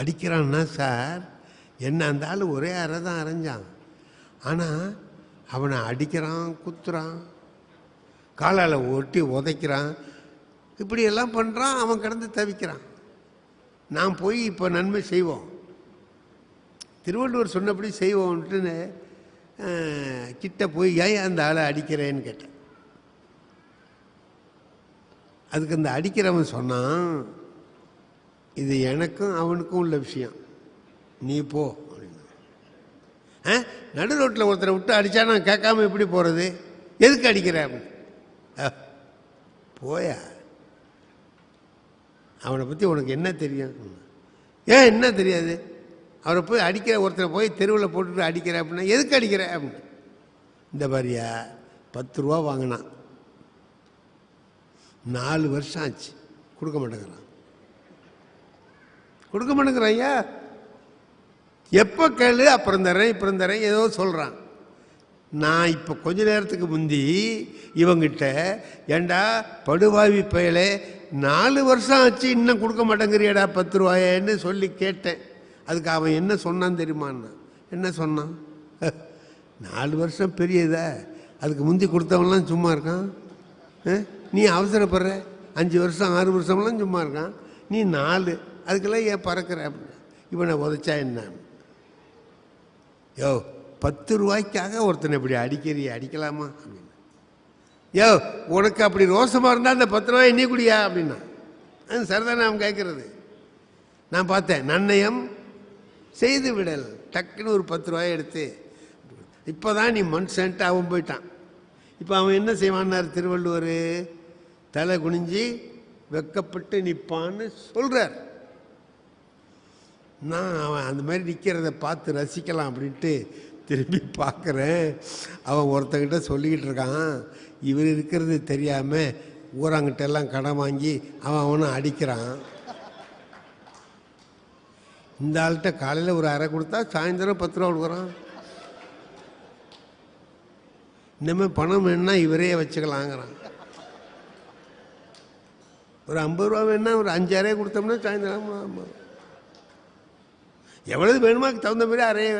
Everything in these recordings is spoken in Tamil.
அடிக்கிறான்னா சார் என்ன அந்த ஆள் ஒரே அறை தான் அரைஞ்சான். ஆனால் அவனை அடிக்கிறான் குத்துறான் காலால் ஒட்டி உதைக்கிறான். இப்படியெல்லாம் பண்ணுறான் அவன் கிடந்து தவிக்கிறான். நான் போய் இப்போ நன்மை செய்வோம். திருவள்ளுவர் சொன்னபடி செய்வோம்ட்டுன்னு கிட்ட போய் ஏன் அந்த ஆளை அடிக்கிறேன்னு கேட்டேன். அதுக்கு அந்த அடிக்கிறவன் சொன்னான் இது எனக்கும் அவனுக்கும் உள்ள விஷயம். நீ போ அப்படின்னா. ஆ? நடு ரோட்டில் ஒருத்தரை விட்டு அடித்தா நான் கேட்காம எப்படி போகிறது எதுக்கு அடிக்கிற அப்படின்னு போயா. அவனை பற்றி உனக்கு என்ன தெரியும்? ஏன் என்ன தெரியாது? அவரை போய் அடிக்கிற ஒருத்தரை போய் தெருவில் போட்டுட்டு அடிக்கிற அப்படின்னா எதுக்கு அடிக்கிற அப்படின்னு இந்த மாதிரியா பத்து ரூபா வாங்கினான். நாலு வருஷம் ஆச்சு. கொடுக்க மாட்டேங்கிறான். கொடுக்க மாட்டேங்கிற ஐயா. எப்போ கேளு அப்புறம் தரேன் அப்புறம் தரேன் ஏதோ சொல்கிறான் நான் இப்போ கொஞ்ச நேரத்துக்கு முந்தி இவங்கிட்ட ஏண்டா படுவாவி பயலே நாலு வருஷம் ஆச்சு இன்னும் கொடுக்க மாட்டேங்கிறியடா பத்து ரூபாயேன்னு சொல்லி கேட்டேன். அதுக்கு அவன் என்ன சொன்னான் தெரியுமான்னா என்ன சொன்னான்? நாலு வருஷம் பெரியதா? அதுக்கு முந்தி கொடுத்தவன்லாம் சும்மா இருக்கான்? நீ அவசரப்படுற? அஞ்சு வருஷம் ஆறு வருஷம்லாம் சும்மா இருக்கான்? நீ நாலு அதுக்கெல்லாம் ஏன் பறக்கிற? அப்படின்னு இவனை உதைச்சா என்ன? யோ பத்து ரூபாய்க்காக ஒருத்தனை இப்படி அடிக்கிறிய அடிக்கலாமா? அப்படின்னு. யோ உனக்கு அப்படி ரோசமாக இருந்தால் அந்த பத்து ரூபாய் எண்ணி குடியா? அப்படின்னா. அது சரிதான் அவன் கேட்குறது நான் பார்த்தேன் நன்னயம் செய்து விடல். டக்குன்னு ஒரு பத்து ரூபாய் எடுத்து இப்போ தான் நீ மனுஷன்ட்டு அவன் போயிட்டான். இப்போ அவன் என்ன செய்வான்னார் திருவள்ளுவர்? தலை குனிஞ்சு வெக்கப்பட்டு நிற்பான்னு சொல்கிறார் நான் அவன் அந்த மாதிரி நிற்கிறத பார்த்து ரசிக்கலாம் அப்படின்ட்டு திரும்பி பார்க்குறேன். அவன் ஒருத்தங்கிட்ட சொல்லிக்கிட்டு இருக்கான். இவர் இருக்கிறது தெரியாமல் ஊராங்கிட்ட எல்லாம் கடன் வாங்கி அவன் அவனை அடிக்கிறான். இந்த ஆள்கிட்ட காலையில் ஒரு அரை கொடுத்தா சாயந்தரம் பத்து ரூபா கொடுக்குறான். இனிமேல் பணம் வேணுன்னா இவரே வச்சுக்கலாங்கிறான். ஒரு ஐம்பது ரூபா வேணுன்னா ஒரு அஞ்சாயிரம் கொடுத்தோம்னா சாயந்தரம் ஆமாம் எவ்வளவு வேணுமோ அதுக்கு தகுந்த மாதிரி அறைய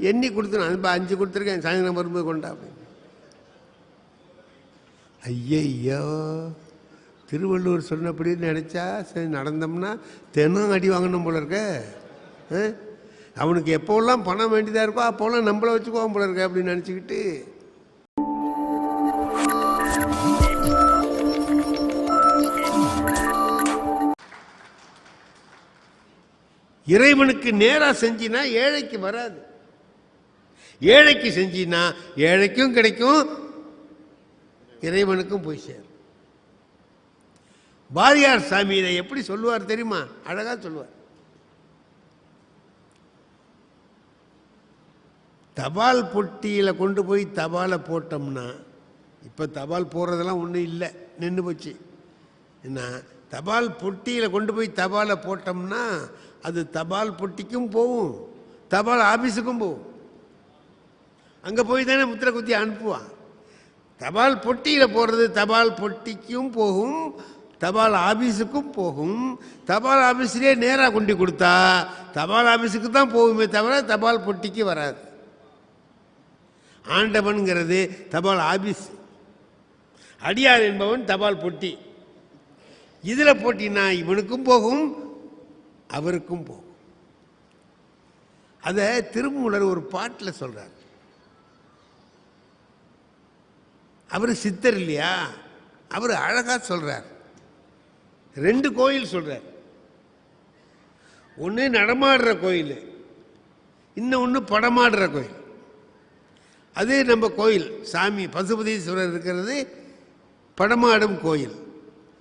எண்ணி கொடுத்துருவேன். இப்போ அஞ்சு கொடுத்துருக்கேன். சாயந்தரம் வரும்போது கொண்டா அப்படின்னு ஐயையோ. திருவள்ளுவர் சொன்னபடி நினச்சா சரி நடந்தோம்னா தினம் அடி வாங்கணும் போல இருக்க. ஆ? அவனுக்கு எப்போல்லாம் பணம் வேண்டியதாக இருக்கோ அப்போல்லாம் நம்மளை வச்சுக்குவான் போல இருக்க அப்படின்னு நினச்சிக்கிட்டு இறைவனுக்கு நேரா செஞ்சினா ஏழைக்கு வராது. ஏழைக்கு செஞ்சினா ஏழைக்கும் கிடைக்கும் இறைவனுக்கும் போய் சேரும். பாரியார் சாமி இதை எப்படி சொல்லுவார் தெரியுமா? அழகா சொல்லுவார். தபால் பொட்டியில் கொண்டு போய் தபாலை போட்டோம்னா இப்போ தபால் போடுறதெல்லாம் ஒன்றும் இல்லை நின்று போச்சு. என்ன? தபால் பொட்டியில் கொண்டு போய் தபாலை போட்டோம்னா அது தபால் பொட்டிக்கும் போகும் தபால் ஆஃபீஸுக்கும் போகும் அங்கே போய் தானே முத்திரை குத்தி அனுப்புவான் தபால் பொட்டியில் போடுறது தபால் பொட்டிக்கும் போகும் தபால் ஆஃபீஸுக்கும் போகும். தபால் ஆபீஸ்லேயே நேராக கொண்டு கொடுத்தா தபால் ஆஃபீஸுக்கு தான் போகுமே தவிர தபால் பொட்டிக்கு வராது. ஆண்டவன்கிறது தபால் ஆபீஸ். அடியார் என்பவன் தபால் பொட்டி. இதில் போட்டினா இவனுக்கும் போகும் அவருக்கும் போகும். அதை திருமூலர் ஒரு பாட்டில் சொல்கிறார் அவர் சித்தர் இல்லையா? அவர் அழகாக சொல்கிறார் ரெண்டு கோயில் சொல்கிறார் ஒன்று நடமாடுற கோயில் இன்னொன்று படமாடுற கோயில். அது நம்ம கோயில் சாமி பசுபதீஸ்வரர் இருக்கிறது படமாடும் கோயில்.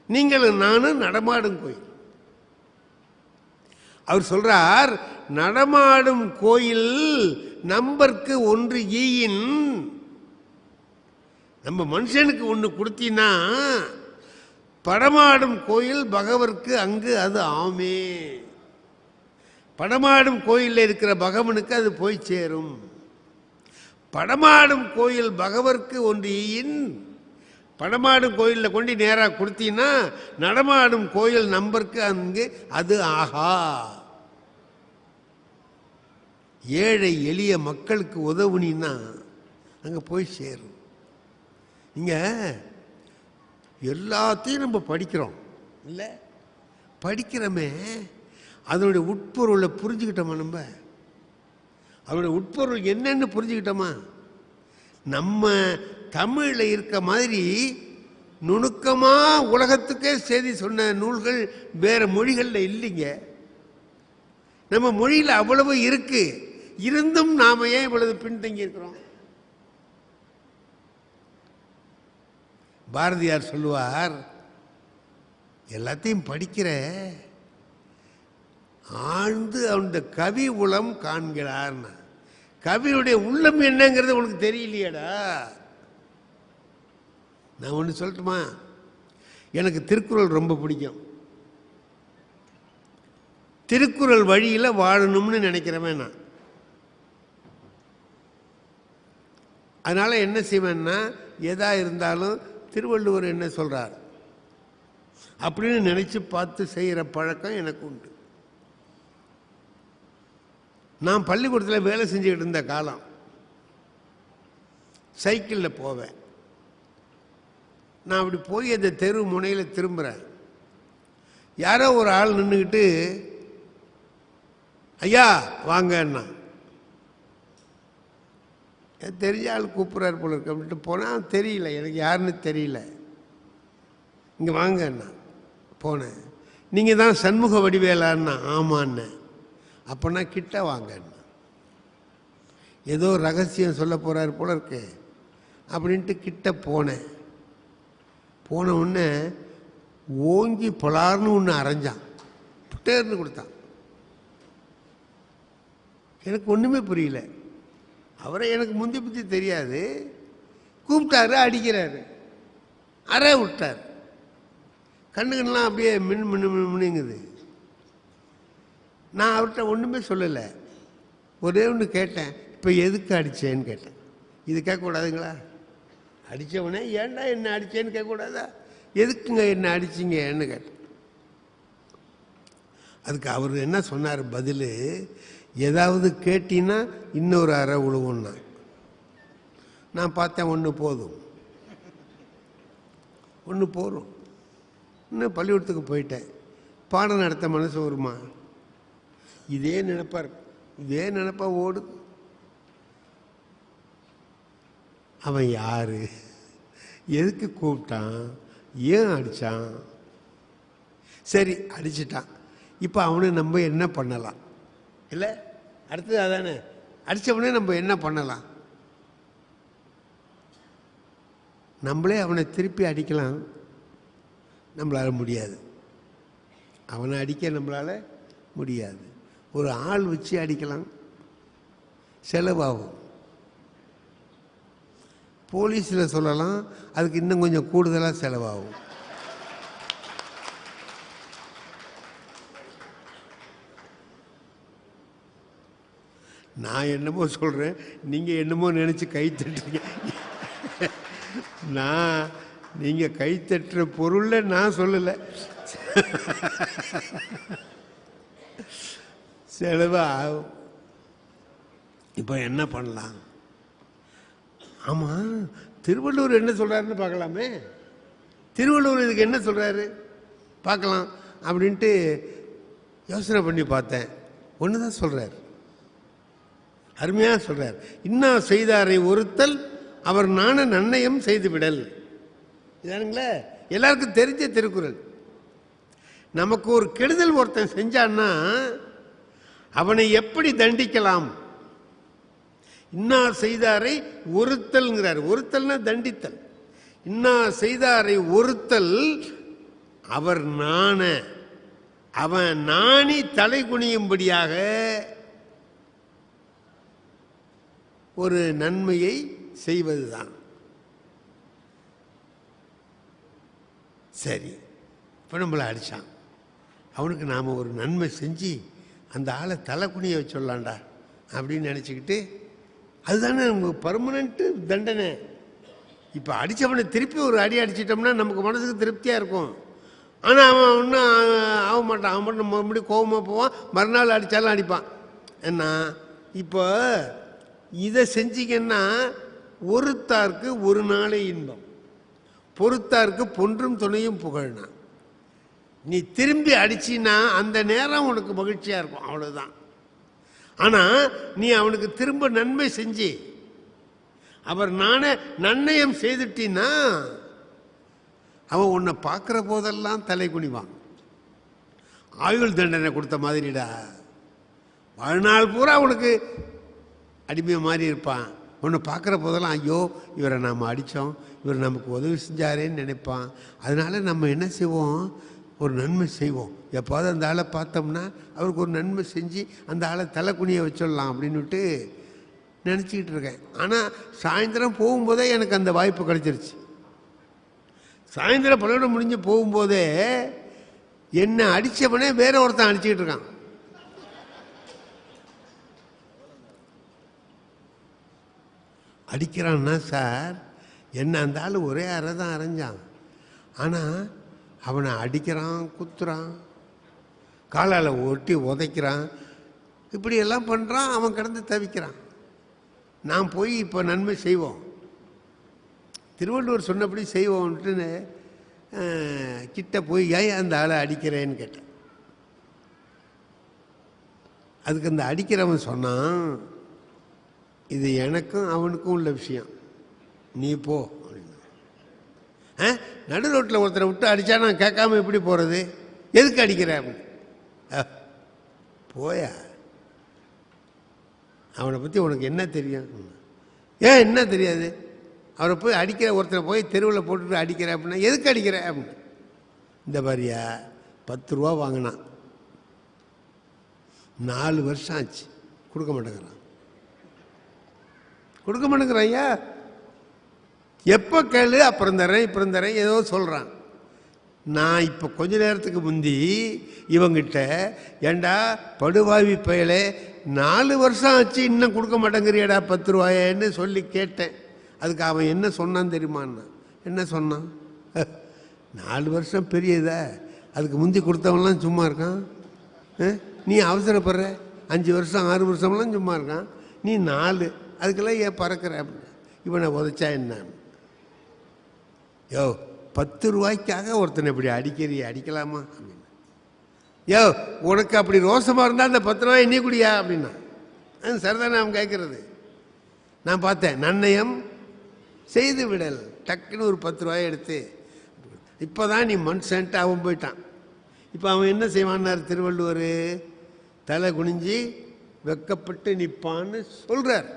நீங்களும் நானும் நடமாடும் கோயில். அவர் சொல்றார் நடமாடும் கோயில் நம்பருக்கு ஒன்று ஈயின். நம்ம மனுஷனுக்கு ஒன்று கொடுத்தினா படமாடும் கோயில் பகவருக்கு அங்கு அது ஆமே. படமாடும் கோயிலில் இருக்கிற பகவனுக்கு அது போய் சேரும். படமாடும் கோயில் பகவருக்கு ஒன்று ஈயின். படமாடும் கோயிலில் கொண்டு நேராக கொடுத்தீங்கன்னா நடமாடும் கோயில் நம்பருக்கு அங்கு அது ஆஹா. ஏழை எளிய மக்களுக்கு உதவுனின்னா அங்கே போய் சேரும். இங்கே எல்லாத்தையும் நம்ம படிக்கிறோம் இல்லை? படிக்கிறோமே அதனுடைய உட்பொருளை புரிஞ்சுக்கிட்டோமா நம்ம? அதனுடைய உட்பொருள் என்னன்னு புரிஞ்சுக்கிட்டோமா? நம்ம தமிழில் இருக்க மாதிரி நுணுக்கமாக உலகத்துக்கே செய்தி சொன்ன நூல்கள் வேற மொழிகளில் இல்லைங்க. நம்ம மொழியில் அவ்வளவு இருக்கு. இருந்தும் நாம ஏன் இவ்வளவு பின்தங்கி இருக்கிறோம் பாரதியார் சொல்லுவார் எல்லாத்தையும் படிக்கிற ஆழ்ந்து அந்த கவி உளம் காண்கிறார்னா கவியுடைய உள்ளம் என்னங்கிறது உனக்கு தெரியலையடா. நான் ஒன்று சொல்லட்டுமா? எனக்கு திருக்குறள் ரொம்ப பிடிக்கும். திருக்குறள் வழியில் வாழணும்னு நினைக்கிறவன் நான். அதனால் என்ன செய்வேன்னா எதா இருந்தாலும் திருவள்ளுவர் என்ன சொல்கிறார் அப்படின்னு நினச்சி பார்த்து செய்கிற பழக்கம் எனக்கு உண்டு. நான் பள்ளிக்கூடத்தில் வேலை செஞ்சுக்கிட்டு இருந்த காலம் சைக்கிளில் போவேன். நான் அப்படி போய் அந்த தெரு முனையில் திரும்புகிறேன் யாரோ ஒரு ஆள் நின்றுக்கிட்டு ஐயா வாங்கன்னா தெரிஞ்ச ஆள் கூப்பிட்றாரு போல இருக்கு அப்படின்ட்டு போனால் தெரியல எனக்கு யாருன்னு தெரியல. இங்கே வாங்கண்ணா போனேன். நீங்கள் தான் சண்முக வடிவேலான்னா ஆமான்னு. அப்போனா கிட்ட வாங்கண்ணா ஏதோ ரகசியம் சொல்ல போகிறாரு போல இருக்கு அப்படின்ட்டு கிட்ட போனேன். போன உடனே ஓங்கி பொலார்னு ஒன்று அரைஞ்சான். புட்டேர்னு கொடுத்தான். எனக்கு ஒன்றுமே புரியல. அவரை எனக்கு முந்தி புத்தி தெரியாது. கூப்பிட்டாரு அடிக்கிறாரு. அற விட்டார். கண்ணுகள்லாம் அப்படியே மின் மின்னு மின் மின்னுங்குது. நான் அவர்கிட்ட ஒன்றுமே சொல்லலை. ஒரே ஒன்று கேட்டேன். இப்போ எதுக்கு அடித்தேன்னு கேட்டேன். இது கேட்கக்கூடாதுங்களா? அடித்தவனே ஏன்டா என்ன அடித்தேன்னு கேட்கக்கூடாதா? எதுக்குங்க என்ன அடிச்சிங்கன்னு கேட்டேன் அதுக்கு அவர் என்ன சொன்னார்? பதில் ஏதாவது கேட்டின்னா இன்னொரு அறை உழுவுன்னா. நான் பார்த்தேன் ஒன்று போதும். ஒன்று போதும். இன்னும் பள்ளிக்கூடத்துக்கு போயிட்டேன். பாடம் நடத்த மனசு வருமா? இதே நினப்பார் இதே நினப்பா ஓடுது அவன் யாரு? எதுக்கு கூப்பிட்டான்? ஏன் அடித்தான் சரி அடிச்சிட்டான். இப்போ அவனை நம்ம என்ன பண்ணலாம்? இல்லை? அடுத்தது அதானே? அடித்தவனே நம்ம என்ன பண்ணலாம்? நம்மளே அவனை திருப்பி அடிக்கலாம். நம்மளால் முடியாது. அவனை அடிக்க நம்மளால் முடியாது. ஒரு ஆள் வச்சு அடிக்கலாம். செலவாகும். போலீஸில் சொல்லலாம் அதுக்கு இன்னும் கொஞ்சம் கூடுதலாக செலவாகும். நான் என்னமோ சொல்கிறேன் நீங்கள் என்னமோ நினச்சி கை தட்டுறீங்க. நான் நீங்கள் கை தட்டுற பொருளில் நான் சொல்லலை. செலவு ஆகும் இப்போ என்ன பண்ணலாம்? ஆமாம் திருவள்ளுவர் என்ன சொல்கிறாருன்னு பார்க்கலாமே. திருவள்ளுவர் இதுக்கு என்ன சொல்கிறாரு பார்க்கலாம் அப்படின்ட்டு யோசனை பண்ணி பார்த்தேன். ஒன்று தான் சொல்கிறார் அருமையாக சொல்கிறார் இன்னா செய்தாரை ஒருத்தல் அவர் நான நன்னயம் செய்து விடல் இதானுங்களே? எல்லாருக்கும் தெரிஞ்ச திருக்குறள். நமக்கு ஒரு கெடுதல் ஒருத்தன் செஞ்சான்னா அவனை எப்படி தண்டிக்கலாம்? இன்னா செய்தாரை ஒருத்தல்ங்கிறார். ஒருத்தல்னா தண்டித்தல். இன்னா செய்தாரை ஒருத்தல் அவர் நாண. அவன் நாணி தலை குனியும்படியாக ஒரு நன்மையை செய்வதுதான். சரி இப்போ நம்மளை அடித்தான் அவனுக்கு நாம் ஒரு நன்மை செஞ்சு அந்த ஆளை தலை குனிய வச்சுடலாண்டா அப்படின்னு நினச்சிக்கிட்டு அதுதானே நமக்கு பர்மனண்ட்டு தண்டனை. இப்போ அடித்தவனை திருப்பி ஒரு அடி அடிச்சிட்டோம்னா நமக்கு மனசுக்கு திருப்தியாக இருக்கும். ஆனால் அவன் ஒன்றும் ஆக மாட்டான். அவன் மட்டும் மறுபடியும் கோபமாக போவான். மறுநாள் அடித்தாலும் அடிப்பான். என்ன இப்போ இதை செஞ்சிங்கன்னா ஒருத்தார்க்கு ஒரு நாளே இன்பம். பொறுத்தார்க்கு பொன்றும் துணையும் புகழ்னா. நீ திரும்பி அடிச்சின்னா அந்த நேரம் உனக்கு மகிழ்ச்சியாக இருக்கும். அவ்வளோதான் ஆனால் நீ அவனுக்கு திரும்ப நன்மை செஞ்சு. அவர் நானே நன்னயம் செய்துட்டின்னா அவன் உன்னை பார்க்குற போதெல்லாம் தலை குனிவான். ஆயுள் தண்டனை கொடுத்த மாதிரிடா. வாழ்நாள் பூரா அவனுக்கு அடிமை மாதிரி இருப்பான். உன்னை பார்க்குற போதெல்லாம் ஐயோ இவரை நாம் அடித்தோம் இவர் நமக்கு உதவி செஞ்சாரேன்னு நினைப்பான். அதனால நம்ம என்ன செய்வோம்? ஒரு நன்மை செய்வோம். எப்போது அந்த ஆளை பார்த்தோம்னா அவருக்கு ஒரு நன்மை செஞ்சு அந்த ஆளை தலை குனிய வச்சிடலாம் அப்படின்னுட்டு நினச்சிக்கிட்டு இருக்கேன். ஆனால் சாயந்தரம் போகும்போதே எனக்கு அந்த வாய்ப்பு கிடைச்சிருச்சு. சாயந்தரம் பலவிடம் முடிஞ்சு போகும்போதே என்னை அடித்தவனே வேற ஒருத்தன் அடிச்சுக்கிட்டு இருக்கான். அடிக்கிறான்னா சார் என்ன அந்த ஆள் ஒரே அறை தான் அரைஞ்சான். ஆனால் அவனை அடிக்கிறான் குத்துறான் காலால் ஒட்டி உதைக்கிறான். இப்படியெல்லாம் பண்ணுறான் அவன் கிடந்து தவிக்கிறான். நான் போய் இப்போ நன்மை செய்வோம். திருவள்ளுவர் சொன்னபடி செய்வோம்ட்டுன்னு கிட்ட போய் ஏன் அந்த ஆளை அடிக்கிறேன்னு கேட்டேன். அதுக்கு அந்த அடிக்கிறவன் சொன்னான் இது எனக்கும் அவனுக்கும் உள்ள விஷயம். நீ போ. நடு ரோட்டில் ஒருத்தரை விட்டு அடித்தா நான் கேட்காம எப்படி போகிறது எதுக்கு அடிக்கிற போயா. அவனை பற்றி உனக்கு என்ன தெரியும்? ஏன் என்ன தெரியாது? அவரை போய் அடிக்கிற ஒருத்தரை போய் தெருவில் போட்டுட்டு அடிக்கிற அப்படின்னா எதுக்கு அடிக்கிற அப்படின்னு இந்த மாதிரியா பத்து ரூபா வாங்கினான். நாலு வருஷம் ஆச்சு. கொடுக்க மாட்டேங்கிறான். கொடுக்க மாட்டேங்கிறான் ஐயா. எப்போ கேளு அப்புறம் தரேன் அப்புறம் தரேன் ஏதோ சொல்கிறான் நான் இப்போ கொஞ்ச நேரத்துக்கு முந்தி இவங்கிட்ட ஏண்டா படுவாவி பயலே நாலு வருஷம் ஆச்சு இன்னும் கொடுக்க மாட்டேங்கிறியடா பத்து ரூபாயன்னு சொல்லி கேட்டேன். அதுக்கு அவன் என்ன சொன்னான் தெரியுமான்னா என்ன சொன்னான்? நாலு வருஷம் பெரியதா அதுக்கு முந்தி கொடுத்தவன்லாம் சும்மா இருக்கான்? நீ அவசரப்படுற? அஞ்சு வருஷம் ஆறு வருஷம்லாம் சும்மா இருக்கான்? நீ நாலு அதுக்கெல்லாம் ஏன் பறக்கிற? அப்படின்னு இவனை உதைச்சா என்ன? யோ பத்து ரூபாய்க்காக ஒருத்தனை இப்படி அடிக்கிறிய அடிக்கலாமா? அப்படின்னு. யோ உனக்கு அப்படி ரோசமாக இருந்தால் அந்த பத்து ரூபாய் நீ குடியா? அப்படின்னா. அது சரிதானே அவன் கேட்குறது நான் பார்த்தேன் நன்னயம் செய்து விடல். டக்குன்னு ஒரு பத்து ரூபாய் எடுத்து இப்போ தான் நீ மனுஷன்ட்டு அவன் போயிட்டான். இப்போ அவன் என்ன செய்வான்னார் திருவள்ளுவர்? தலை குனிஞ்சு வெக்கப்பட்டு நிற்பான்னு சொல்கிறார்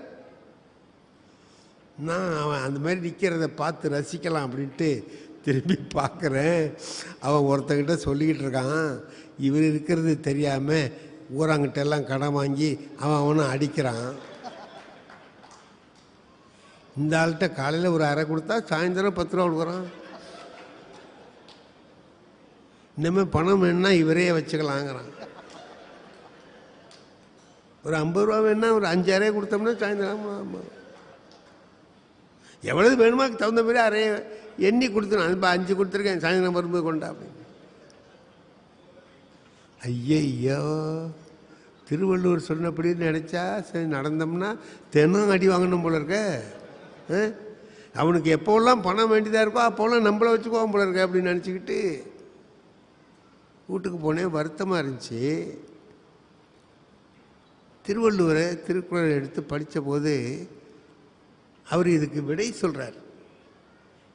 நான் அவன் அந்த மாதிரி நிற்கிறத பார்த்து ரசிக்கலாம் அப்படின்ட்டு திரும்பி பார்க்குறேன். அவன் ஒருத்தங்கிட்ட சொல்லிக்கிட்டு இருக்கான். இவர் இருக்கிறது தெரியாமல் ஊராங்கிட்ட எல்லாம் கடன் வாங்கி அவன் அவனை அடிக்கிறான். இந்த ஆள்கிட்ட காலையில் ஒரு அரை கொடுத்தா சாயந்தரம் பத்து ரூபா கொடுக்குறான். இனிமேல் பணம் வேணும்னா இவரே வச்சுக்கலாங்கிறான். ஒரு ஐம்பது ரூபா வேணா ஒரு அஞ்சாயிரம் கொடுத்தோம்னா சாயந்தரம் ஆமாம் ஆமாம் எவ்வளவு வேணுமோ அதுக்கு தகுந்த மாதிரி அறைய எண்ணி கொடுத்துரும் அது அஞ்சு கொடுத்துருக்கேன். சாயந்தரம் வரும்போது கொண்டா அப்படின்னு ஐயையோ. திருவள்ளுவர் சொன்னபடி நினச்சா சரி நடந்தோம்னா தினம் அடி வாங்கணும் போல இருக்க. ஆ? அவனுக்கு எப்போல்லாம் பணம் வேண்டியதாக இருக்கோ அப்போல்லாம் நம்மளை வச்சுக்குவான் போல இருக்க அப்படின்னு நினச்சிக்கிட்டு வீட்டுக்கு போனேன் வருத்தமாக இருந்துச்சு. திருவள்ளுவரை திருக்குறள் எடுத்து படித்த போது அவர் இதுக்கு விடை சொல்கிறார்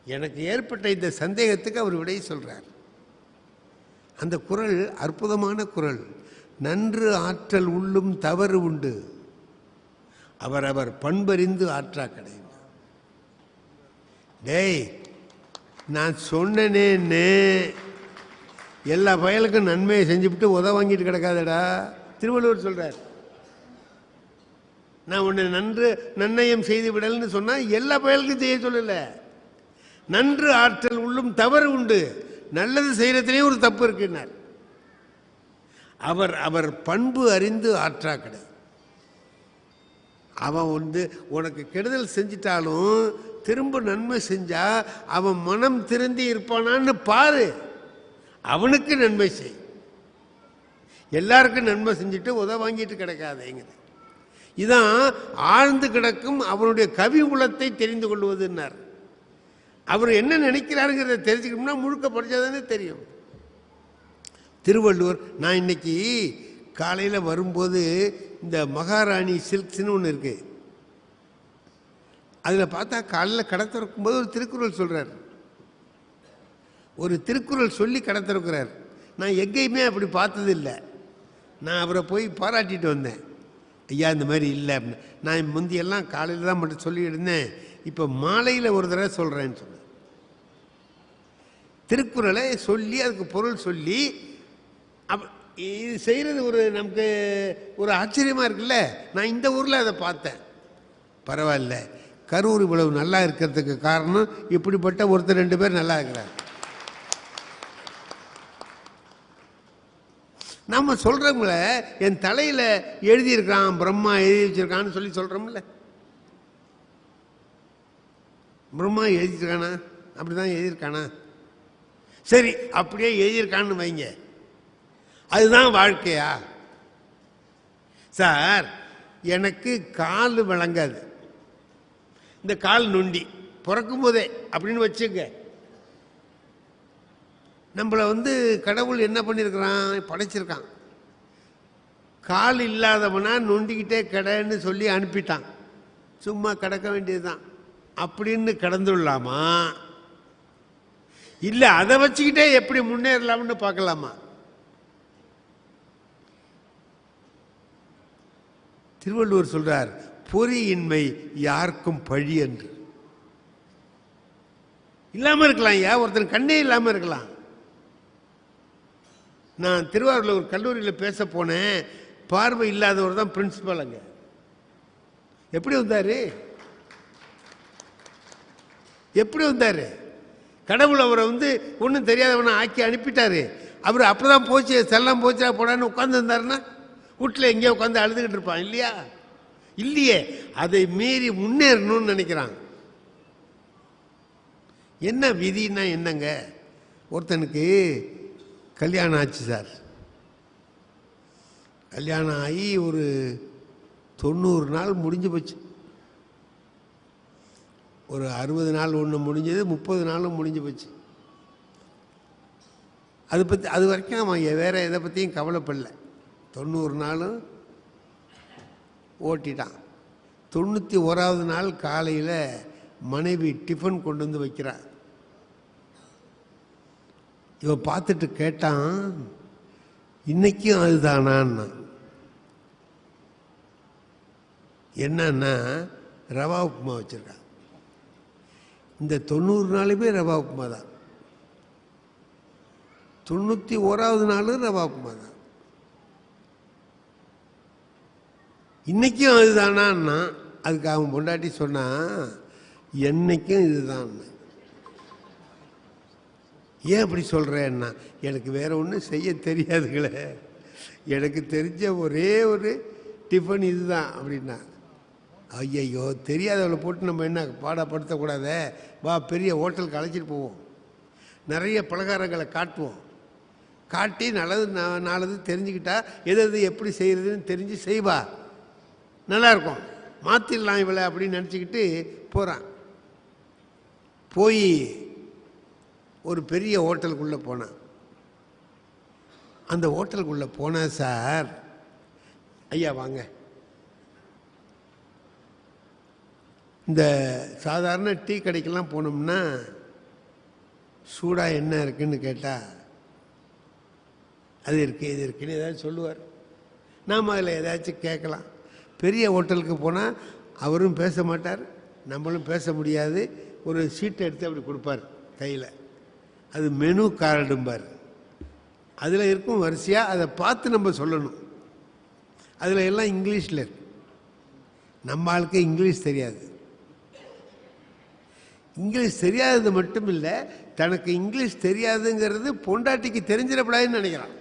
எனக்கு ஏற்பட்ட இந்த சந்தேகத்துக்கு அவர் விடை சொல்கிறார் அந்த குறள் அற்புதமான குறள் நன்று ஆற்றல் உள்ளும் தவறு உண்டு. அவர் அவர் பண்பறிந்து ஆற்றா கடை டேய் நான் சொன்னனேன்னு எல்லா பயலுக்கும் நன்மையை செஞ்சுவிட்டு உதவ வாங்கிட்டு கிடக்காதடா. திருவள்ளுவர் சொல்கிறார் நான் உன்னை நன்று நன்னயம் செய்து விடல்னு சொன்னால் எல்லா பயலுக்கும் செய்ய சொல்லலை. நன்று ஆற்றல் உள்ளும் தவறு உண்டு. நல்லது செய்யறதுலேயும் ஒரு தப்பு இருக்குன்னார். அவர் அவர் பண்பு அறிந்து ஆற்றா கடை அவன் வந்து உனக்கு கெடுதல் செஞ்சிட்டாலும் திரும்ப நன்மை செஞ்சா அவன் மனம் திருந்தி இருப்பானான்னு பாரு. அவனுக்கு நன்மை செய். எல்லாருக்கும் நன்மை செஞ்சுட்டு உத வாங்கிட்டு கிடைக்காதேங்குது. இதான் ஆழ்ந்து கிடக்கும் அவருடைய கவி உலத்தை தெரிந்து கொள்வதுன்னார் அவர் என்ன நினைக்கிறாருங்கிறத தெரிஞ்சுக்கணும்னா முழுக்க படித்தாதானே தெரியும். திருவள்ளுவர் நான் இன்னைக்கு காலையில் வரும்போது இந்த மகாராணி சில்க்ஸ்னு ஒன்று இருக்கு. அதில் பார்த்தா காலையில் கடை திறக்கும்போது ஒரு திருக்குறள் சொல்கிறார் ஒரு திருக்குறள் சொல்லி கடை திறக்கிறார். நான் எங்கேயுமே அப்படி பார்த்ததில்லை. நான் அவரை போய் பாராட்டிட்டு வந்தேன். ஐயா இந்த மாதிரி இல்லை அப்படின்னு. நான் முந்தியெல்லாம் காலையில் தான் மட்டும் சொல்லியிருந்தேன். இப்போ மாலையில் ஒரு தடவை சொல்கிறேன்னு சொன்னேன். திருக்குறளை சொல்லி அதுக்கு பொருள் சொல்லி அப் இது செய்கிறது ஒரு நமக்கு ஒரு ஆச்சரியமாக இருக்குல்ல? நான் இந்த ஊரில் அதை பார்த்தேன். பரவாயில்ல. கரூர் இவ்வளவு நல்லா இருக்கிறதுக்கு காரணம் இப்படிப்பட்ட ஒருத்தர் ரெண்டு பேர் நல்லா இருக்கிறார். நம்ம சொல்கிறவங்கள என் தலையில் எழுதியிருக்கான் பிரம்மா எழுதி வச்சிருக்கான்னு சொல்லி சொல்கிறோம்ல பிரம்மா எழுதியிருக்கானா? அப்படி தான் எழுதியிருக்கானா? சரி அப்படியே எழுதியிருக்கான்னு வைங்க. அதுதான் வாழ்க்கையா? சார் எனக்கு கால் வழங்காது இந்த கால் நொண்டி. பிறக்கும் போதே அப்படின்னு வச்சுங்க. நம்மளை வந்து கடவுள் என்ன பண்ணியிருக்கிறான் படைச்சிருக்கான். கால் இல்லாதவனா நொண்டிக்கிட்டே கிடன்னு சொல்லி அனுப்பிட்டான். சும்மா கிடக்க வேண்டியதுதான். அப்படின்னு கடந்துடலாமா? இல்லை அதை வச்சுக்கிட்டே எப்படி முன்னேறலாம்னு பார்க்கலாமா? திருவள்ளுவர் சொல்றார் பொறியின்மை யாருக்கும் பழி என்று. இல்லாமல் இருக்கலாம் ஐயா ஒருத்தன் கண்ணே இல்லாமல் இருக்கலாம். நான் திருவாரூரில் ஒரு கல்லூரியில் பேச போனேன். பார்வை இல்லாதவர் தான் பிரின்ஸிபல் அங்கே. எப்படி வந்தார்? எப்படி வந்தார்? கடவுள் அவரை வந்து ஒன்றும் தெரியாதவனை ஆக்கி அனுப்பிட்டார். அவர் அப்பதான் போச்சு செல்லம் போச்சா போடான்னு உட்காந்துருந்தாருன்னா வீட்டில் எங்கேயோ உட்காந்து அழுதுகிட்டு இருப்பான் இல்லையா? இல்லையே. அதை மீறி முன்னேறணும்னு நினைக்கிறான். என்ன விதின்னா என்னங்க? ஒருத்தனுக்கு கல்யாணம் ஆச்சு சார். கல்யாணம் ஆகி ஒரு தொண்ணூறு நாள் முடிஞ்சு போச்சு. ஒரு அறுபது நாள் ஒன்று முடிஞ்சது முப்பது நாளும் முடிஞ்சு போச்சு. அது பற்றி அது வரைக்கும் அவன் வேறு எதை பற்றியும் கவலைப்படல. தொண்ணூறு நாளும் ஓட்டிட்டான். தொண்ணூற்றி ஓராவது நாள் காலையில் மனைவி டிஃபன் கொண்டு வந்து வைக்கிறான் இவன் பார்த்துட்டு கேட்டான் இன்னைக்கும் அதுதானான்னா. என்னன்னா ரவா உப்புமா வச்சுருக்கான் இந்த தொண்ணூறு நாளுமே ரவா உப்புமா தான். தொண்ணூற்றி ஓராவது நாளும் ரவா உப்புமா தான். இன்னைக்கும் அதுதானான்னா அதுக்கு அவன் பொண்டாட்டி சொன்னான் என்னைக்கும் இதுதான் ஏன் அப்படி சொல்கிறேன்னா எனக்கு வேறு ஒன்றும் செய்ய தெரியாதுங்களே எனக்கு தெரிஞ்ச ஒரே ஒரு டிஃபன் இதுதான் அப்படின்னா ஐயையோ தெரியாதவளை போட்டு நம்ம என்ன பாடப்படுத்தக்கூடாதே? வா பெரிய ஹோட்டலுக்கு அழைச்சிட்டு போவோம். நிறைய பலகாரங்களை காட்டுவோம். காட்டி நல்லது நா- நல்லது தெரிஞ்சுக்கிட்டா எது எது எப்படி செய்கிறதுன்னு தெரிஞ்சு செய்வா. நல்லாயிருக்கும். மாற்றிடலாம் இவளை அப்படின்னு நினச்சிக்கிட்டு போகிறான் போய் ஒரு பெரிய ஹோட்டலுக்குள்ளே போனேன். அந்த ஹோட்டலுக்குள்ளே போனேன் சார். ஐயா வாங்க. இந்த சாதாரண டீ கடைக்கெல்லாம் போனோம்னா சூடாக என்ன இருக்குன்னு கேட்டால் அது இருக்கு இது இருக்குன்னு ஏதாச்சும் சொல்லுவார். நாம் அதில் ஏதாச்சும் கேட்கலாம். பெரிய ஹோட்டலுக்கு போனால் அவரும் பேச மாட்டார் நம்மளும் பேச முடியாது. ஒரு சீட்டை எடுத்து அப்படி கொடுப்பார் கையில். அது மெனு கார்டும்பார். அதில் இருக்கும் வரிசையாக அதை பார்த்து நம்ம சொல்லணும். அதில் எல்லாம் இங்கிலீஷில் இருக்கு. நம்ம ஆளுக்கு இங்கிலீஷ் தெரியாது. இங்கிலீஷ் தெரியாதது மட்டும் இல்லை தனக்கு இங்கிலீஷ் தெரியாதுங்கிறது பொண்டாட்டிக்கு தெரிஞ்சிடப்படாதுன்னு நினைக்கிறான்.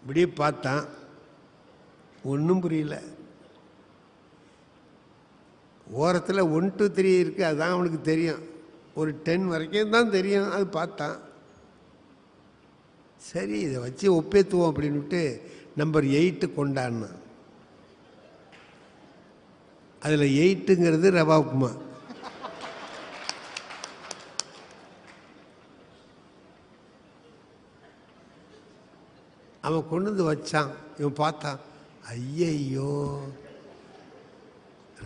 இப்படியே பார்த்தான். ஒன்றும் புரியல. ஓரத்தில் ஒன் டூ த்ரீ இருக்குது அதுதான் அவனுக்கு தெரியும். ஒரு டென் வரைக்கும் தான் தெரியும் அது பார்த்தான் சரி இதை வச்சு ஒப்பேத்துவோம் அப்படின்ட்டு நம்பர் எயிட்டு கொண்டாடினா அதில் எயிட்டுங்கிறது ரவா உப்புமா அவன் கொண்டு வந்து வச்சான் இவன் பார்த்தான் ஐயையோ.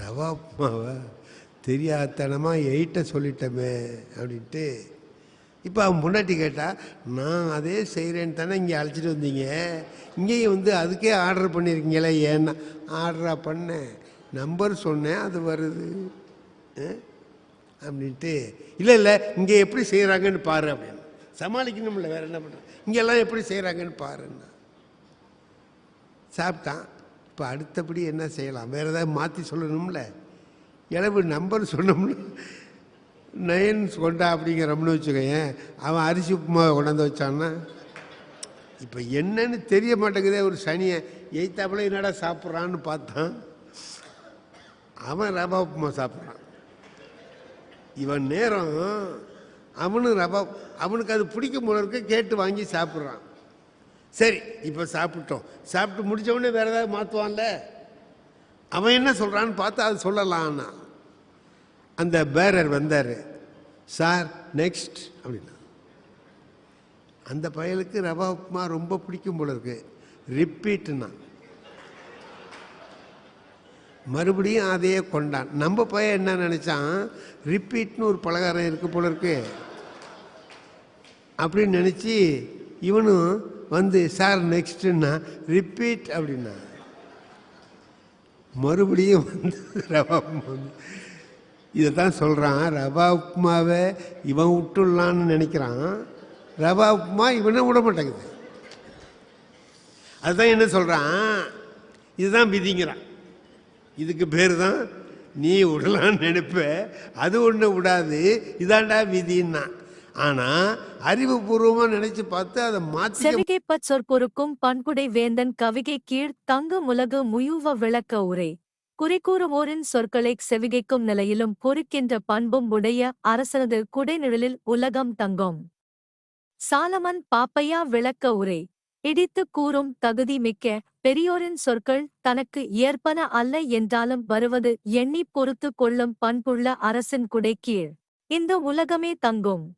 ரவா உப்புமாவை தெரியாதனமாக எயிட்ட சொல்லிட்டோமே அப்படின்ட்டு. இப்போ அவன் முன்னாடி கேட்டால் நான் அதே செய்கிறேன்னு தானே இங்கே அழைச்சிட்டு வந்தீங்க. இங்கேயும் வந்து அதுக்கே ஆர்டர் பண்ணியிருக்கீங்களே ஏன்னா? ஆர்டரா பண்ணேன். நம்பர் சொன்னேன் அது வருது. அப்படின்ட்டு இல்லை இல்லை இங்கே எப்படி செய்கிறாங்கன்னு பாரு அப்படின்னு. சமாளிக்கணும்ல வேற என்ன பண்ணுறேன் இங்கெல்லாம் எப்படி செய்கிறாங்கன்னு பாருன்னா. சாப்பிட்டான். இப்போ அடுத்தபடி என்ன செய்யலாம்? வேறு ஏதாவது மாற்றி சொல்லணும்ல? இளவு நம்பர் சொன்னோம்னு நயன் கொண்டா அப்படிங்கிறோம்னு வச்சுக்கோயேன். அவன் அரிசி உப்புமா கொண்டாந்து வச்சான்னா? இப்போ என்னன்னு தெரிய மாட்டேங்குதே ஒரு சனியை. எய்த்தாப்புல என்னடா சாப்பிட்றான்னு பார்த்தான். அவன் ரவா உப்புமா சாப்பிட்றான். இவன் நேரம் அவனு ரவா அவனுக்கு அது பிடிக்கும் போல இருக்க கேட்டு வாங்கி சாப்பிட்றான். சரி இப்போ சாப்பிட்டோம். சாப்பிட்டு முடித்தவொடனே வேறு ஏதாவது மாற்றுவான்ல அவன் என்ன சொல்கிறான்னு பார்த்து அது சொல்லலான்னா அந்த பேரர் வந்தார். சார் நெக்ஸ்ட் அப்படின்னா அந்த பயலுக்கு ரவா உப்புமா ரொம்ப பிடிக்கும் போல இருக்கு. ரிப்பீட்னா மறுபடியும் அதையே கொண்டான் நம்ம பையன் என்ன நினச்சான்? ரிப்பீட்னு ஒரு பலகாரம் இருக்கு போல இருக்கு. அப்படின்னு நினச்சி இவனும் வந்து சார் நெக்ஸ்ட்டுன்னா ரிப்பீட் அப்படின்னா மறுபடியும் வந்து ரவா உப்மா வந்து இதை தான் சொல்கிறான் ரவா உப்புமாவை இவன் விட்டுடலான்னு நினைக்கிறான். ரவா உப்புமா இவனை விட மாட்டேங்குது. அதுதான் என்ன சொல்கிறான் இதுதான் விதிங்கிறான். இதுக்கு பேர் தான் நீ விடலான்னு நினைப்ப அது ஒன்று விடாது. இதாண்டா விதின்னா. ஆனால் அறிவுபூர்வமாக நினைச்சு பார்த்து அதை மாற்றி செவிகைப்பச் சொற்பொருக்கும் பண்புடை வேந்தன் கவிகை கீழ் தங்க முலகு முயுவ விளக்க உரை. குறிக்கூறுவோரின் சொற்களை செவிகைக்கும் நிலையிலும் பொறுக்கின்ற பண்பும் உடைய அரசனது குடைநிழலில் உலகம் தங்கும். சாலமன் பாப்பையா விளக்க உரை. இடித்துக் கூறும் தகுதி மிக்க பெரியோரின் சொற்கள் தனக்கு ஏற்பன அல்ல என்றாலும் வருவது எண்ணிப் பொறுத்துக் கொள்ளும் பண்புள்ள அரசின் குடை கீழ் இந்த உலகமே தங்கும்.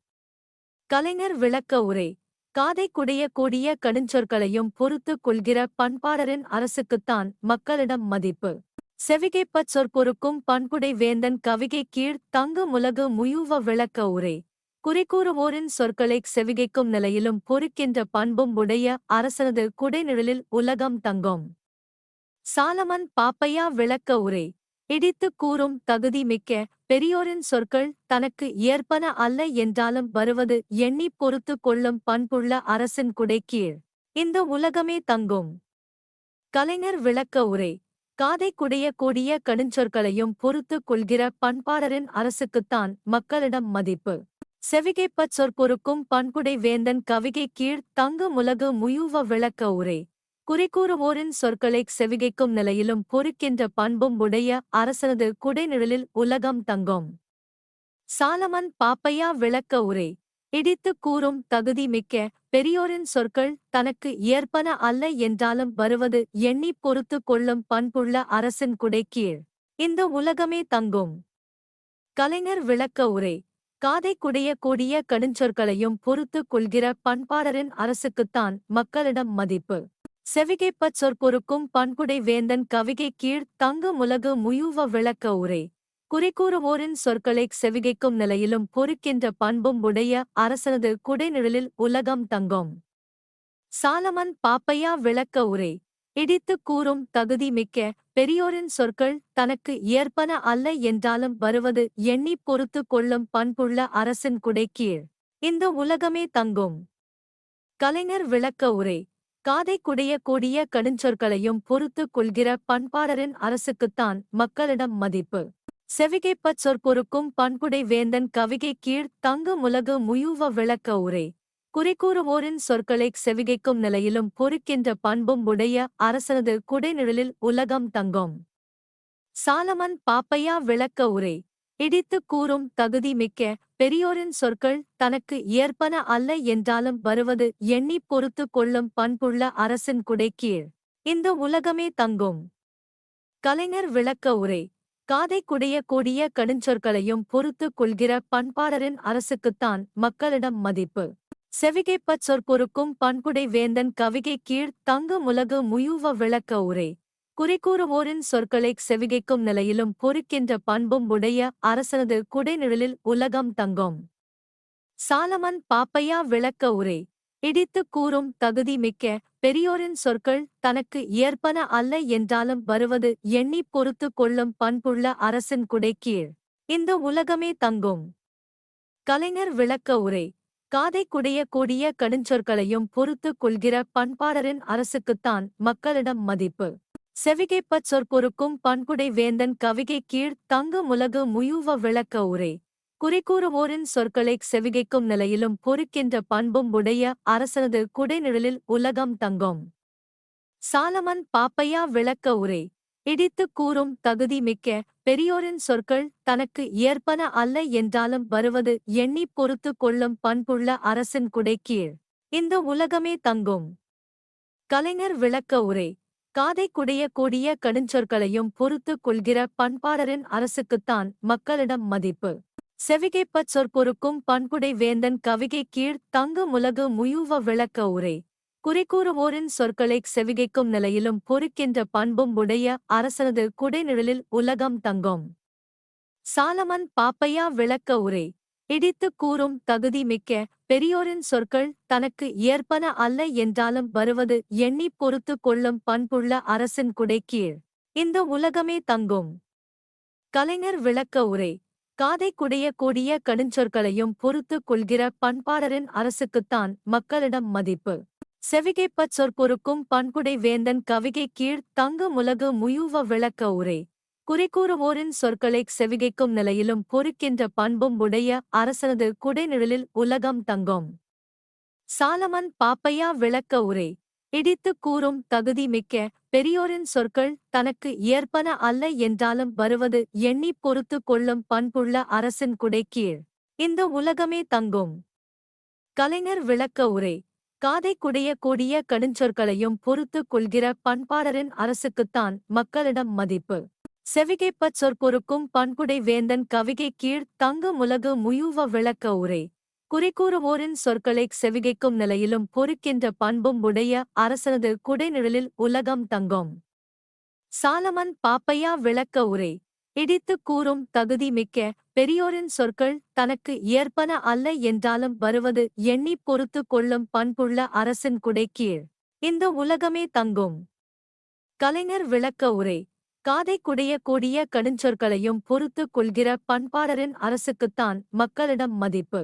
கலைஞர் விளக்க உரை. காதை குடைய கூடிய கடுஞ்சொற்களையும் பொறுத்துக் கொள்கிற பண்பாளரின் அரசுக்குத்தான் மக்களிடம் மதிப்பு. செவிகைப்பச் சொற்பொருக்கும் பண்புடை வேந்தன் கவிகை கீழ் தங்கு முலகு முயுவ விளக்க உரை. குறிக்கூறுவோரின் சொற்களைச் செவிகைக்கும் நிலையிலும் பொறுக்கின்ற பண்பும் உடைய அரசனது குடைநிழலில் உலகம் தங்கும். சாலமன் பாப்பையா விளக்க உரை. இடித்துக் கூறும் தகுதி மிக்க பெரியோரின் சொற்கள் தனக்கு ஏற்பன அல்ல என்றாலும் வருவது எண்ணிப் பொறுத்துக் கொள்ளும் பண்புள்ள அரசின் குடை கீழ் இந்த உலகமே தங்கும். கலைஞர் விளக்க உரை. காதை குடைய கூடிய கடுஞ்சொற்களையும் பொறுத்துக் கொள்கிற பண்பாளரின் அரசுக்குத்தான் மக்களிடம் மதிப்பு. செவிகைப்பச் சொற்பொருக்கும் பண்புடை வேந்தன் கவிகை கீழ் தங்கு முலகு முயுவ விளக்க உரை. குறிக்கூறுவோரின் சொற்களைச் செவிகைக்கும் நிலையிலும் பொறுக்கின்ற பண்பும் உடைய அரசனது குடைநிழலில் உலகம் தங்கும். சாலமன் பாப்பையா விளக்க உரை. இடித்துக் கூறும் தகுதி மிக்க பெரியோரின் சொற்கள் தனக்கு ஏற்பன அல்ல என்றாலும் வருவது எண்ணிப் பொறுத்துக் கொள்ளும் பண்புள்ள அரசின் குடை கீழ் இந்த உலகமே தங்கும். கலைஞர் விளக்க உரை. காதை குடைய கூடிய கடுஞ்சொற்களையும் பொறுத்துக் கொள்கிற பண்பாளரின் அரசுக்குத்தான் மக்களிடம் மதிப்பு. செவிகைப்பச் சொற்பொருக்கும் பண்புடை வேந்தன் கவிகை கீழ் தங்கு முலகு முயுவ விளக்க உரை. குறிக்கூறுவோரின் சொற்களைச் செவிகைக்கும் நிலையிலும் பொறுக்கின்ற பண்பும் உடைய அரசனது குடைநிழலில் உலகம் தங்கும். சாலமன் பாப்பையா விளக்க உரை. இடித்துக் கூறும் தகுதி மிக்க பெரியோரின் சொற்கள் தனக்கு ஏற்பன அல்ல என்றாலும் வருவது எண்ணிப் பொறுத்துக் கொள்ளும் பண்புள்ள அரசின் குடை கீழ். இந்த உலகமே தங்கும். கலைஞர் விளக்க உரை. காதை குடைய கூடிய கடுஞ்சொற்களையும் பொறுத்துக் கொள்கிற பண்பாளரின் அரசுக்குத்தான் மக்களிடம் மதிப்பு. செவிகைப்பச் சொற்பொருக்கும் பண்புடை வேந்தன் கவிகை கீழ் தங்கு முலகு முயுவ விளக்க உரை. குறிக்கூறுவோரின் சொற்களைச் செவிகைக்கும் நிலையிலும் பொறுக்கின்ற பண்பும் உடைய அரசனது குடைநிழலில் உலகம் தங்கும். சாலமன் பாப்பையா விளக்க உரை. இடித்துக் கூறும் தகுதி மிக்க பெரியோரின் சொற்கள் தனக்கு ஏற்பன அல்ல என்றாலும் வருவது எண்ணிப் பொறுத்து கொள்ளும் பண்புள்ள அரசின் குடைக்கீழ். இந்த உலகமே தங்கும். கலைஞர் விளக்க உரை. காதை குடைய கூடிய கடுஞ்சொற்களையும் பொறுத்து கொள்கிற பண்பாளரின் அரசுக்குத்தான் மக்களிடம் மதிப்பு. செவிகைப்பச் சொற்பொருக்கும் பண்புடை வேந்தன் கவிகை கீழ் தங்கு முலகு முயூவ விளக்க உரை. குறிக்கூறுவோரின் சொற்களைச் செவிகைக்கும் நிலையிலும் பொறுக்கின்ற பண்பும் உடைய அரசனது குடைநிழலில் உலகம் தங்கும். சாலமன் பாப்பையா விளக்க உரை. இடித்துக் கூறும் தகுதி மிக்க பெரியோரின் சொற்கள் தனக்கு ஏற்பன அல்ல என்றாலும் வருவது எண்ணிப் பொறுத்து கொள்ளும் பண்புள்ள அரசின் குடைக்கீழ். இந்த உலகமே தங்கும். கலைஞர் விளக்க உரை. காதை குடைய கூடிய கடுஞ்சொற்களையும் பொறுத்து கொள்கிற பண்பாளரின் அரசுக்குத்தான் மக்களிடம் மதிப்பு. செவிகைப்பச் சொற்பொருக்கும் பண்புடை வேந்தன் கவிகை கீழ் தங்கு முலகு முயூவ விளக்க உரை. குறிக்கூறுவோரின் சொற்களைச் செவிகைக்கும் நிலையிலும் பொறுக்கின்ற பண்பும் உடைய அரசனது குடைநிழலில் உலகம் தங்கும். சாலமன் பாப்பையா விளக்க உரை. இடித்துக் கூறும் தகுதி மிக்க பெரியோரின் சொற்கள் தனக்கு ஏற்பன அல்ல என்றாலும் வருவது எண்ணிப் பொறுத்து கொள்ளும் பண்புள்ள அரசின் கீழ். இந்த உலகமே தங்கும். கலைஞர் விளக்க உரை. காதை குடைய கூடிய கடுஞ்சொற்களையும் பொறுத்து கொள்கிற பண்பாளரின் அரசுக்குத்தான் மக்களிடம் மதிப்பு. செவிகைப்பச் சொற்பொருக்கும் பண்புடை வேந்தன் கவிகை கீழ் தங்கு முலகு முயூவ விளக்க உரை. குறிக்கூறுவோரின் சொற்களைச் செவிகைக்கும் நிலையிலும் பொறுக்கின்ற பண்பும் உடைய அரசனது குடைநிழலில் உலகம் தங்கும். சாலமன் பாப்பையா விளக்க உரை. இடித்துக் கூறும் தகுதி மிக்க பெரியோரின் சொற்கள் தனக்கு ஏற்பன அல்ல என்றாலும் வருவது எண்ணிப் பொறுத்து கொள்ளும் பண்புள்ள அரசின் குடைக்கீழ். இந்த உலகமே தங்கும். கலைஞர் விளக்க உரை. காதை குடைய கூடிய கடுஞ்சொற்களையும் பொறுத்து கொள்கிற பண்பாளரின் அரசுக்குத்தான் மக்களிடம் மதிப்பு. செவிகைப்பச் சொற்பொருக்கும் பண்புடை வேந்தன் கவிகை கீழ் தங்கு முலகு முயூவ விளக்க உரை. குறிக்கூறுவோரின் சொற்களைச் செவிகைக்கும் நிலையிலும் பொறுக்கின்ற பண்பும் உடைய அரசனது குடைநிழலில் உலகம் தங்கும். சாலமன் பாப்பையா விளக்க உரை. இடித்துக் கூறும் தகுதி மிக்க பெரியோரின் சொற்கள் தனக்கு ஏற்பன அல்ல என்றாலும் வருவது எண்ணிப் பொறுத்து கொள்ளும் பண்புள்ள அரசின் குடைக்கீழ். இந்த உலகமே தங்கும். கலைஞர் விளக்க உரை. காதை குடைய கூடிய கடுஞ்சொற்களையும் பொறுத்து கொள்கிற பண்பாளரின் அரசுக்குத்தான் மக்களிடம் மதிப்பு. செவிகைப்பச் சொற்பொருக்கும் பண்புடை வேந்தன் கவிகை கீழ் தங்கு முலகு முயூவ விளக்க உரை. குறிக்கூறுவோரின் சொற்களைச் செவிகைக்கும் நிலையிலும் பொறுக்கின்ற பண்பும் உடைய அரசனது குடைநிழலில் உலகம் தங்கும். சாலமன் பாப்பையா விளக்க உரை. இடித்துக் கூறும் தகுதி மிக்க பெரியோரின் சொற்கள் தனக்கு ஏற்பன அல்ல என்றாலும் வருவது எண்ணிப் பொறுத்து கொள்ளும் பண்புள்ள அரசின் குடைக்கீழ் இந்த உலகமே தங்கும். கலைஞர் விளக்க உரை. காதை குடைய கூடிய கடுஞ்சொற்களையும் பொறுத்துக் கொள்கிற பண்பாளரின் அரசுக்குத்தான் மக்களிடம் மதிப்பு.